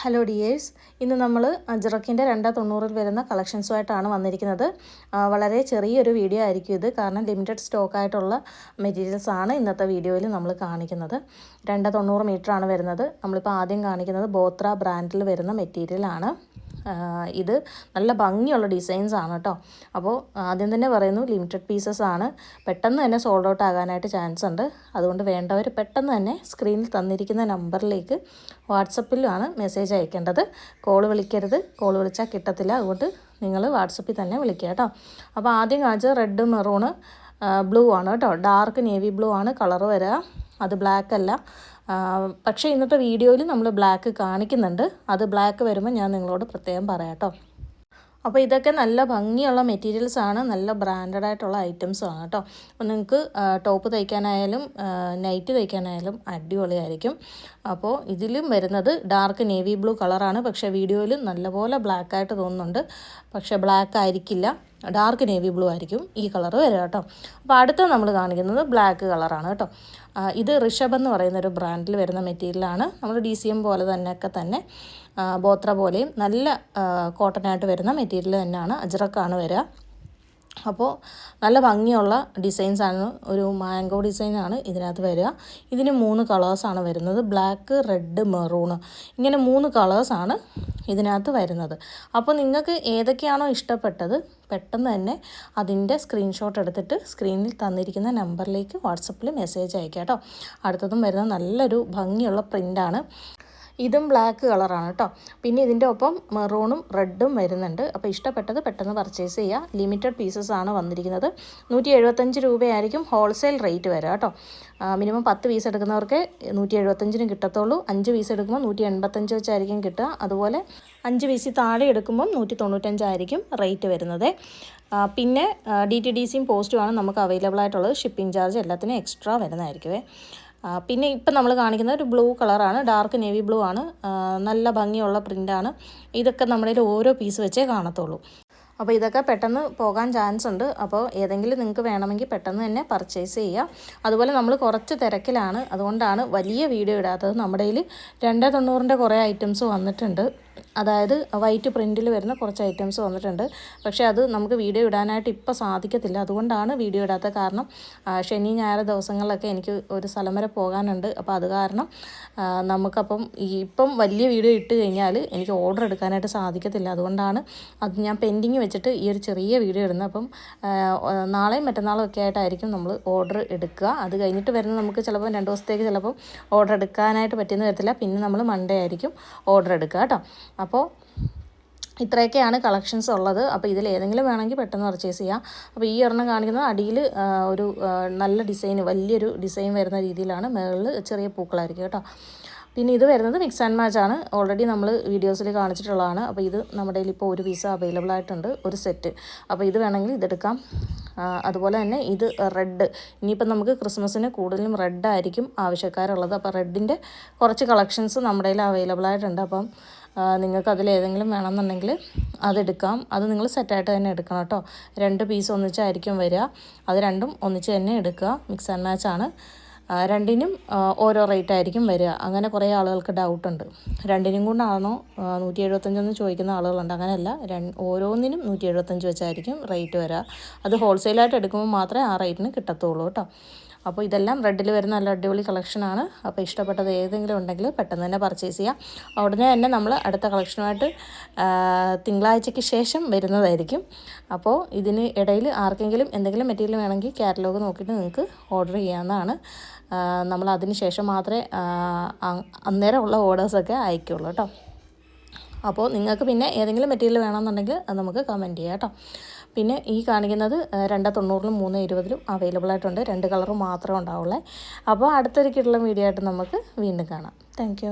Hello dears ഇന്ന് നമ്മൾ അജറക്കിന്റെ രണ്ട് തൊണ്ണൂറിൽ വരുന്ന കളക്ഷൻസുമായിട്ടാണ് വന്നിരിക്കുന്നത്. വളരെ ചെറിയൊരു വീഡിയോ ആയിരിക്കും ഇത്. കാരണം ലിമിറ്റഡ് സ്റ്റോക്ക് ആയിട്ടുള്ള മെറ്റീരിയൽസ് ആണ് ഇന്നത്തെ വീഡിയോയിൽ നമ്മൾ കാണിക്കുന്നത്. രണ്ട് തൊണ്ണൂറ് ആണ് വരുന്നത്. നമ്മളിപ്പോൾ ആദ്യം കാണിക്കുന്നത് ബോത്ര ബ്രാൻഡിൽ വരുന്ന മെറ്റീരിയലാണ്. ഇത് നല്ല ഭംഗിയുള്ള ഡിസൈൻസ് ആണ് കേട്ടോ അപ്പോൾ ആദ്യം തന്നെ പറയുന്നു ലിമിറ്റഡ് പീസസ് ആണ്. പെട്ടെന്ന് തന്നെ സോൾഡ് ഔട്ട് ആകാനായിട്ട് ചാൻസ് ഉണ്ട്. അതുകൊണ്ട് വേണ്ടവർ പെട്ടെന്ന് തന്നെ സ്ക്രീനിൽ തന്നിരിക്കുന്ന നമ്പറിലേക്ക് വാട്സപ്പിലാണ് മെസ്സേജ് അയക്കേണ്ടത്. കോൾ വിളിക്കരുത്. കോൾ വിളിച്ചാൽ കിട്ടത്തില്ല. അതുകൊണ്ട് നിങ്ങൾ വാട്സപ്പിൽ തന്നെ വിളിക്കുക കേട്ടോ അപ്പോൾ ആദ്യം കാണിച്ചത് റെഡ് മെറൂണ് ബ്ലൂ ആണ് കേട്ടോ ഡാർക്ക് നേവി ബ്ലൂ ആണ് കളർ വരിക. അത് ബ്ലാക്ക് അല്ല. പക്ഷേ ഇന്നത്തെ വീഡിയോയിൽ നമ്മൾ ബ്ലാക്ക് കാണിക്കുന്നുണ്ട്. അത് ബ്ലാക്ക് വരുമ്പോൾ ഞാൻ നിങ്ങളോട് പ്രത്യേകം പറയാം അപ്പോൾ ഇതൊക്കെ നല്ല ഭംഗിയുള്ള മെറ്റീരിയൽസ് ആണ്. നല്ല ബ്രാൻഡഡ് ആയിട്ടുള്ള ഐറ്റംസ് ആണ് കേട്ടോ അപ്പോൾ നിങ്ങൾക്ക് ടോപ്പ് തയ്ക്കാനായാലും നൈറ്റ് തയ്ക്കാനായാലും അടിപൊളിയായിരിക്കും. അപ്പോൾ ഇതിലും വരുന്നത് ഡാർക്ക് നേവി ബ്ലൂ കളറാണ് പക്ഷേ വീഡിയോയിൽ നല്ലപോലെ ബ്ലാക്ക് ആയിട്ട് തോന്നുന്നുണ്ട്. പക്ഷേ ബ്ലാക്ക് ആയിരിക്കില്ല. ഡാർക്ക് നേവി ബ്ലൂ ആയിരിക്കും ഈ കളർ വരിക കേട്ടോ. അപ്പോൾ അടുത്ത നമ്മൾ കാണിക്കുന്നത് ബ്ലാക്ക് കളറാണ് കേട്ടോ. ഇത് ഋഷഭ് എന്ന് പറയുന്ന ഒരു ബ്രാൻഡിൽ വരുന്ന മെറ്റീരിയലാണ് നമ്മൾ ഡി സി എം പോലെ തന്നെയൊക്കെ തന്നെ ബോത്ര പോലെയും നല്ല കോട്ടനായിട്ട് വരുന്ന മെറ്റീരിയൽ തന്നെയാണ്. അജ്രക്കാണ് വരിക. അപ്പോൾ നല്ല ഭംഗിയുള്ള ഡിസൈൻസാണ് ഒരു മാംഗോ ഡിസൈനാണ് ഇതിനകത്ത് വരിക. ഇതിന് മൂന്ന് കളേഴ്സാണ് വരുന്നത്. ബ്ലാക്ക് റെഡ് മെറൂൺ ഇങ്ങനെ മൂന്ന് കളേഴ്സാണ് ഇതിനകത്ത് വരുന്നത്. അപ്പോൾ നിങ്ങൾക്ക് ഏതൊക്കെയാണോ ഇഷ്ടപ്പെട്ടത് പെട്ടെന്ന് തന്നെ അതിന്റെ സ്ക്രീൻഷോട്ട് എടുത്തിട്ട് സ്ക്രീനിൽ തന്നിരിക്കുന്ന നമ്പറിലേക്ക് വാട്സപ്പിൽ മെസ്സേജ് അയക്കാം കേട്ടോ. അടുത്തതും വരുന്ന നല്ലൊരു ഭംഗിയുള്ള പ്രിന്റാണ് ഇതും ബ്ലാക്ക് കളറാണ് കേട്ടോ പിന്നെ ഇതിന്റെ ഒപ്പം മെറൂണും റെഡും വരുന്നുണ്ട്. അപ്പോൾ ഇഷ്ടപ്പെട്ടത് പെട്ടെന്ന് പർച്ചേസ് ചെയ്യുക ലിമിറ്റഡ് പീസസ് ആണ് വന്നിരിക്കുന്നത്. നൂറ്റി എഴുപത്തഞ്ച് രൂപയായിരിക്കും ഹോൾസെയിൽ റേറ്റ് വരിക കേട്ടോ മിനിമം പത്ത് പീസ് എടുക്കുന്നവർക്ക് നൂറ്റി എഴുപത്തഞ്ചിന് കിട്ടത്തുള്ളൂ. അഞ്ച് പീസ് എടുക്കുമ്പോൾ നൂറ്റി എൺപത്തഞ്ച് വെച്ചായിരിക്കും കിട്ടുക. അതുപോലെ അഞ്ച് പീസ് താഴെ എടുക്കുമ്പം നൂറ്റി തൊണ്ണൂറ്റഞ്ചായിരിക്കും റേറ്റ് വരുന്നത്. പിന്നെ ഡി ടി ഡി സിയും പോസ്റ്റുമാണ് നമുക്ക് അവൈലബിൾ ആയിട്ടുള്ളത്. ഷിപ്പിംഗ് ചാർജ് എല്ലാത്തിനും എക്സ്ട്രാ വരുന്നതായിരിക്കുമേ പിന്നെ ഇപ്പം നമ്മൾ കാണിക്കുന്നത് ഒരു ബ്ലൂ കളറാണ് ഡാർക്ക് നേവി ബ്ലൂ ആണ് നല്ല ഭംഗിയുള്ള പ്രിന്റാണ് ഇതൊക്കെ നമ്മുടെ ഓരോ പീസ് വെച്ചേ കാണത്തുള്ളൂ. അപ്പോൾ ഇതൊക്കെ പെട്ടെന്ന് പോകാൻ ചാൻസ് ഉണ്ട്. അപ്പോൾ ഏതെങ്കിലും നിങ്ങൾക്ക് വേണമെങ്കിൽ പെട്ടെന്ന് തന്നെ പർച്ചേസ് ചെയ്യുക അതുപോലെ നമ്മൾ കുറച്ച് തിരക്കിലാണ്. അതുകൊണ്ടാണ് വലിയ വീഡിയോ ഇടാത്തത്. നമ്മുടെ കയ്യിൽ രണ്ടേ തൊണ്ണൂറിന്റെ കുറേ ഐറ്റംസ് വന്നിട്ടുണ്ട്. അതായത് വൈറ്റ് പ്രിന്റിൽ വരുന്ന കുറച്ച് ഐറ്റംസ് വന്നിട്ടുണ്ട്. പക്ഷേ അത് നമുക്ക് വീഡിയോ ഇടാനായിട്ട് ഇപ്പോൾ സാധിക്കത്തില്ല. അതുകൊണ്ടാണ് വീഡിയോ ഇടാത്ത കാരണം ശനി ഞായർ ദിവസങ്ങളിലൊക്കെ എനിക്ക് ഒരു സ്ഥലം വരെ പോകാനുണ്ട്. അപ്പോൾ അത് കാരണം നമുക്കപ്പം ഇപ്പം വലിയ വീഡിയോ ഇട്ട് കഴിഞ്ഞാൽ എനിക്ക് ഓർഡർ എടുക്കാനായിട്ട് സാധിക്കത്തില്ല. അതുകൊണ്ടാണ് അത് ഞാൻ പെൻഡിങ് വെച്ചിട്ട് ഈ ഒരു ചെറിയ വീഡിയോ ഇടുന്നത്. അപ്പം നാളെയും മറ്റന്നാളും ഒക്കെ ആയിട്ടായിരിക്കും നമ്മൾ ഓർഡർ എടുക്കുക. അത് കഴിഞ്ഞിട്ട് വരുന്ന നമുക്ക് ചിലപ്പോൾ രണ്ട് ദിവസത്തേക്ക് ചിലപ്പം ഓർഡർ എടുക്കാനായിട്ട് പറ്റിയെന്ന് വരത്തില്ല. പിന്നെ നമ്മൾ മൺഡേ ആയിരിക്കും ഓർഡർ എടുക്കുക കേട്ടോ. അപ്പോൾ ഇത്രയൊക്കെയാണ് കളക്ഷൻസ് ഉള്ളത്. അപ്പോൾ ഇതിൽ ഏതെങ്കിലും വേണമെങ്കിൽ പെട്ടെന്ന് പർച്ചേസ് ചെയ്യാം. അപ്പോൾ ഈ ഒരെണ്ണം കാണിക്കുന്നത് അടിയിൽ ഒരു നല്ല ഡിസൈൻ വലിയൊരു ഡിസൈൻ വരുന്ന രീതിയിലാണ്. മുകളിൽ ചെറിയ പൂക്കളായിരിക്കും കേട്ടോ. പിന്നെ ഇത് വരുന്നത് മിക്സ് ആൻഡ് മാച്ച് ആണ്. ഓൾറെഡി നമ്മൾ വീഡിയോസിൽ കാണിച്ചിട്ടുള്ളതാണ്. അപ്പോൾ ഇത് നമ്മുടെ കയ്യിൽ ഇപ്പോൾ ഒരു പീസ് അവൈലബിൾ ആയിട്ടുണ്ട് ഒരു സെറ്റ് അപ്പോൾ ഇത് വേണമെങ്കിൽ ഇതെടുക്കാം അതുപോലെ തന്നെ ഇത് റെഡ് ഇനിയിപ്പോൾ നമുക്ക് ക്രിസ്മസിന് കൂടുതലും റെഡ് ആയിരിക്കും ആവശ്യക്കാരുള്ളത്. അപ്പോൾ റെഡിന്റെ കുറച്ച് കളക്ഷൻസ് നമ്മുടെ കയ്യിൽ അവൈലബിൾ ആയിട്ടുണ്ട്. അപ്പം നിങ്ങൾക്ക് അതിൽ ഏതെങ്കിലും വേണമെന്നുണ്ടെങ്കിൽ അതെടുക്കാം. അത് നിങ്ങൾ സെറ്റായിട്ട് തന്നെ എടുക്കണം കേട്ടോ. രണ്ട് പീസ് ഒന്നിച്ചായിരിക്കും വരിക. അത് രണ്ടും ഒന്നിച്ച് തന്നെ എടുക്കുക. മിക്സ് ആൻഡ് മാച്ച് ആണ്. രണ്ടിനും ഓരോ റേറ്റ് ആയിരിക്കും വരിക. അങ്ങനെ കുറേ ആളുകൾക്ക് ഡൗട്ടുണ്ട് രണ്ടിനും കൊണ്ടാണോ നൂറ്റി എഴുപത്തഞ്ചെന്ന് ചോദിക്കുന്ന ആളുകളുണ്ട്. അങ്ങനെയല്ല. ഓരോന്നിനും നൂറ്റി എഴുപത്തഞ്ച് വെച്ചായിരിക്കും റേറ്റ് വരിക. അത് ഹോൾസെയിലായിട്ട് എടുക്കുമ്പോൾ മാത്രമേ ആ റേറ്റിന് കിട്ടത്തുള്ളൂ കേട്ടോ. അപ്പോൾ ഇതെല്ലാം റെഡിൽ വരുന്ന നല്ല അടിപൊളി കളക്ഷനാണ്. അപ്പോൾ ഇഷ്ടപ്പെട്ടത് ഏതെങ്കിലും ഉണ്ടെങ്കിൽ പെട്ടെന്ന് തന്നെ പർച്ചേസ് ചെയ്യാം. ഉടനെ തന്നെ നമ്മൾ അടുത്ത കളക്ഷനുമായിട്ട് തിങ്കളാഴ്ചയ്ക്ക് ശേഷം വരുന്നതായിരിക്കും. അപ്പോൾ ഇതിന് ഇടയിൽ ആർക്കെങ്കിലും എന്തെങ്കിലും മെറ്റീരിയൽ വേണമെങ്കിൽ കാറ്റലോഗ് നോക്കിയിട്ട് നിങ്ങൾക്ക് ഓർഡർ ചെയ്യാവുന്നതാണ്. നമ്മൾ അതിന് ശേഷം മാത്രമേ അന്നേരമുള്ള ഓർഡേഴ്സൊക്കെ അയക്കുള്ളൂ കേട്ടോ. അപ്പോൾ നിങ്ങൾക്ക് പിന്നെ ഏതെങ്കിലും മെറ്റീരിയൽ വേണമെന്നുണ്ടെങ്കിൽ അത് നമുക്ക് കമന്റ് ചെയ്യാം കേട്ടോ. പിന്നെ ഈ കാണിക്കുന്നത് രണ്ട് തൊണ്ണൂറിലും മൂന്ന് ഇരുപതിലും അവൈലബിൾ ആയിട്ടുണ്ട് രണ്ട് കളറും മാത്രമേ ഉണ്ടാവുള്ളൂ. അപ്പോൾ അടുത്തൊരു കിട്ടുള്ള വീഡിയോ ആയിട്ട് നമുക്ക് വീണ്ടും കാണാം. താങ്ക്